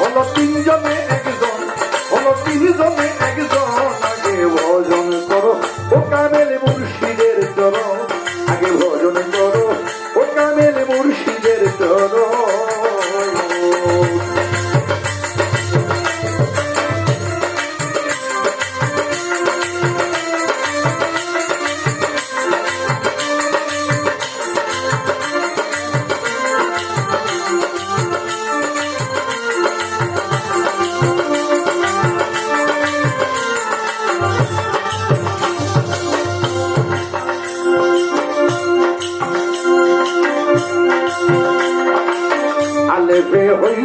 হলো তিনজনে একজন হলো তিনজনে একজন আগে ভজন করো কামেল মুর্শিদের চরণ আগে ভজন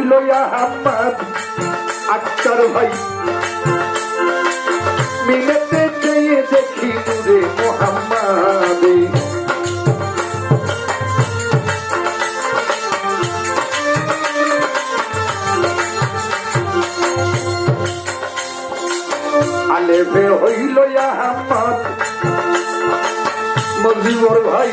হইল আহম্মদ আক্তার ভাই। মিলেতে চেয়ে দেখি নূরে মোহাম্মদ। আলেফে হইল আহম্মদ মজিবর ভাই।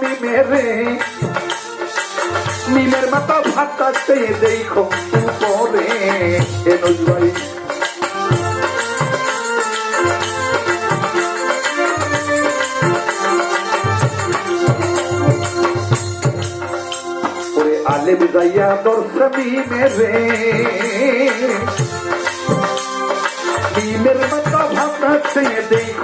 মিমেরে মিমের মাথা ফাটাতে দেখো উপরে এনুজ ভাই ওরে আলেম যাইয়া দর্শা মিমেরে মিমের মাথা ফাটাতে দেখো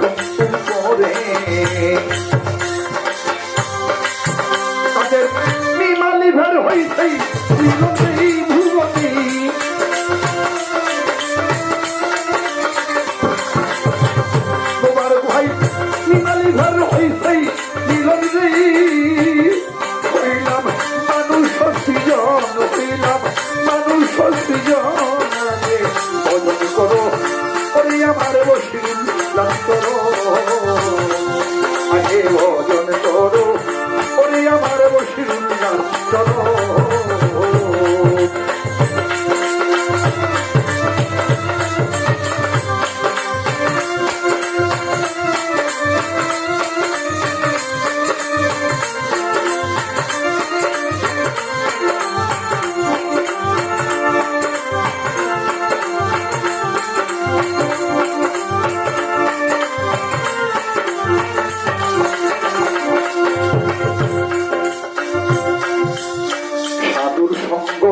সাধুর সঙ্গ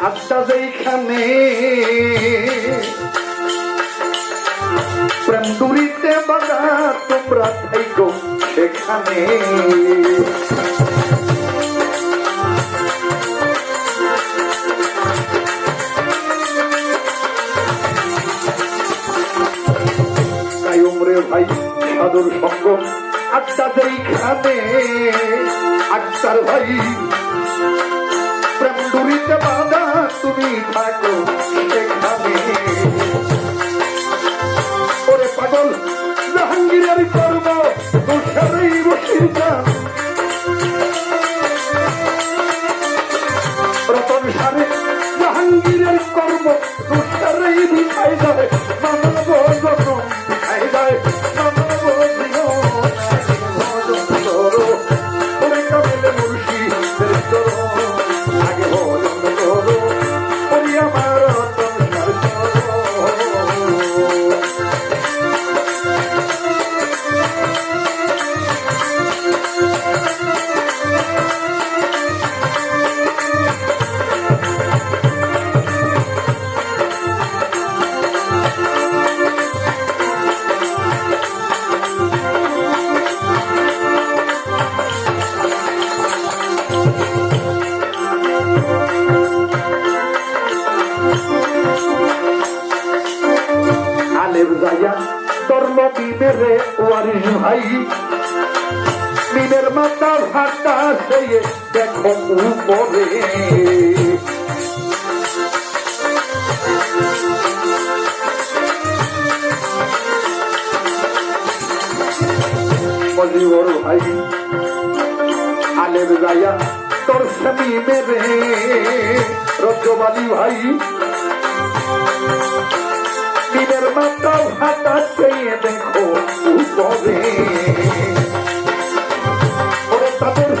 আড্ডা যেখানে প্রেম দূরিতে বাধা তোমরা থাইকো সেখানে ভাই সাধুর সঙ্গ আড্ডা যেখানে আক্তার ভাই তুমি থাকো সেখানে ওরে পাগল জাহাঙ্গীরের কর্ম তুষারেই বসির রতন সারে আলের যাইয়া তোর নবী মেরে ওয়ারিস ভাই। মিনের মাথা ভাটা সেয়ে দেখো উপরে। বলি ওর ভাই আলের যাইয়া তোর স্বামী মেরে। রজ্জবালি ভাই। দিনের মাতা ভাতা চেয়ে দেখো উপরে তাদের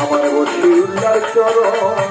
আমার বসিউল্লার চরণ।